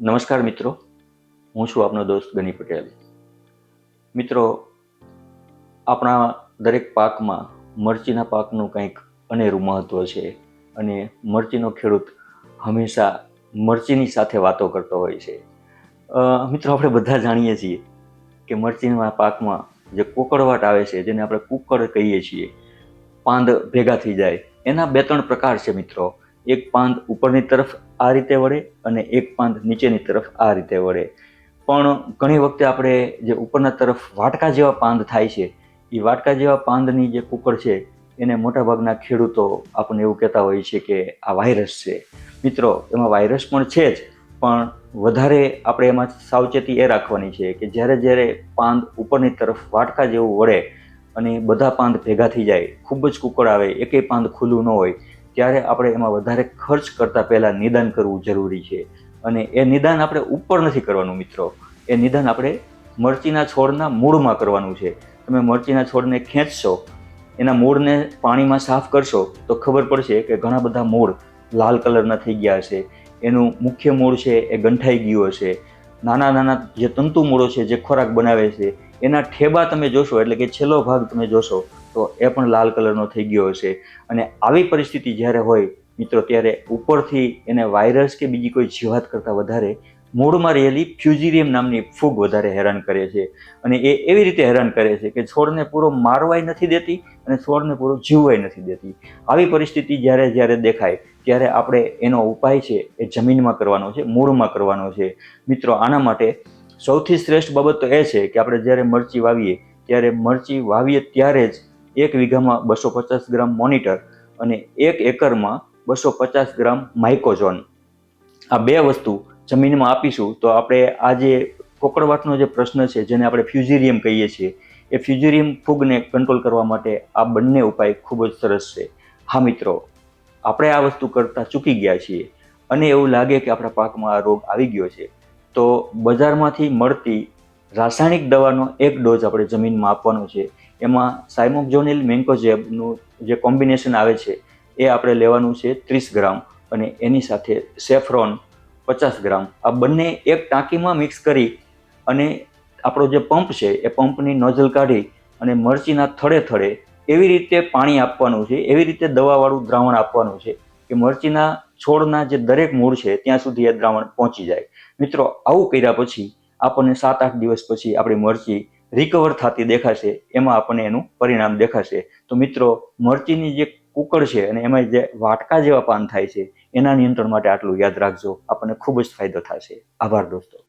નમસ્કાર મિત્રો. હું છું આપનો દોસ્ત ગની પટેલ. મિત્રો, આપણા દરેક પાકમાં મરચીના પાકનું કંઈક અનેરું મહત્ત્વ છે અને મરચીનો ખેડૂત હંમેશા મરચીની સાથે વાતો કરતો હોય છે. મિત્રો, આપણે બધા જાણીએ છીએ કે મરચીના પાકમાં જે કોકડવાટ આવે છે, જેને આપણે કુકડ કહીએ છીએ, પાંદ ભેગા થઈ જાય. એના બે ત્રણ પ્રકાર છે મિત્રો. એક પાંદ ઉપરની તરફ આ રીતે વળે અને એક પાંદ નીચેની તરફ આ રીતે વળે. પણ ઘણી વખતે આપણે જે ઉપરના તરફ વાટકા જેવા પાંદ થાય છે એ વાટકા જેવા પાંદની જે કુકર છે, એને મોટાભાગના ખેડૂતો આપણને એવું કહેતા હોય છે કે આ વાયરસ છે. મિત્રો, એમાં વાયરસ પણ છે જ, પણ વધારે આપણે એમાં સાવચેતી એ રાખવાની છે કે જ્યારે જ્યારે પાંદ ઉપરની તરફ વાટકા જેવું વળે અને બધા પાંદ ભેગા થઈ જાય, ખૂબ જ કુકડ આવે, એકેય પાંદ ખુલ્લું ન હોય ત્યારે આપણે એમાં વધારે ખર્ચ કરતાં પહેલાં નિદાન કરવું જરૂરી છે. અને એ નિદાન આપણે ઉપર નથી કરવાનું મિત્રો. એ નિદાન આપણે મરચીના છોડના મૂળમાં કરવાનું છે. તમે મરચીના છોડને ખેંચશો, એના મૂળને પાણીમાં સાફ કરશો, તો ખબર પડશે કે ઘણા બધા મૂળ લાલ કલરના થઈ ગયા હશે. એનું મુખ્ય મૂળ છે એ ગંઠાઈ ગયું હશે. નાના નાના જે તંતુ મૂળો છે, જે ખોરાક બનાવે છે, એના ઠેબા તમે જોશો એટલે કે છેલ્લો ભાગ તમે જોશો તો એ પણ લાલ કલરનો થઈ ગયો હશે. અને આવી પરિસ્થિતિ જ્યારે હોય, મિત્રો, ત્યારે ઉપરથી એને વાયરસ કે બીજી કોઈ જીવાત કરતાં વધારે મૂળમાં રહેલી ફ્યુઝિરિયમ નામની ફૂગ વધારે હેરાન કરે છે. અને એ એવી રીતે હેરાન કરે છે કે છોડને પૂરો મારવાય નથી દેતી અને છોડને પૂરો જીવવાય નથી દેતી. આવી પરિસ્થિતિ જ્યારે જ્યારે દેખાય, ત્યારે આપણે એનો ઉપાય છે એ જમીનમાં કરવાનો છે, મૂળમાં કરવાનો છે. મિત્રો, આના માટે સૌથી શ્રેષ્ઠ બાબત તો એ છે કે આપણે જ્યારે મરચી વાવીએ, ત્યારે મરચી વાવીએ ત્યારે જ એક વીઘામાં બસો પચાસ ગ્રામ મોનિટર અને એક એકરમાં બસો પચાસ ગ્રામ માઇકોઝોન આ બે વસ્તુ જમીનમાં આપીશું તો આપણે આ જે કોકડવાટનો જે પ્રશ્ન છે, જેને આપણે ફ્યુઝિરિયમ કહીએ છીએ, એ ફ્યુઝિરિયમ ફૂગને કંટ્રોલ કરવા માટે આ બંને ઉપાય ખૂબ જ સરસ છે. હા મિત્રો, આપણે આ વસ્તુ કરતાં ચૂકી ગયા છીએ અને એવું લાગે કે આપણા પાકમાં આ રોગ આવી ગયો છે. તો બજારમાંથી મળતી રાસાયણિક દવાનો એક ડોઝ આપણે જમીનમાં આપવાનો છે. એમાં સાયમોક્ઝોનિલ મેન્કોઝેબનું જે કોમ્બિનેશન આવે છે, એ આપણે લેવાનું છે ત્રીસ ગ્રામ અને એની સાથે સેફ્રોન પચાસ ગ્રામ. આ બંને એક ટાંકીમાં મિક્સ કરી અને આપણો જે પંપ છે, એ પંપની નોઝલ કાઢી અને મરચીના થડે થડે એવી રીતે પાણી આપવાનું છે, એવી રીતે દવાવાળું દ્રાવણ આપવાનું છે કે મરચીના છોડના જે દરેક મૂળ છે, ત્યાં સુધી એ દ્રાવણ પહોંચી જાય. મિત્રો, આવું કર્યા પછી આપણને સાત આઠ દિવસ પછી આપણી મરચી રિકવર થતી દેખાશે, એમાં આપણને એનું પરિણામ દેખાશે. તો મિત્રો, મરચીની જે કુકળ છે અને એમાં જે વાટકા જેવા પાન થાય છે, એના નિયંત્રણ માટે આટલું યાદ રાખજો. આપણને ખૂબ જ ફાયદો થશે. આભાર દોસ્તો.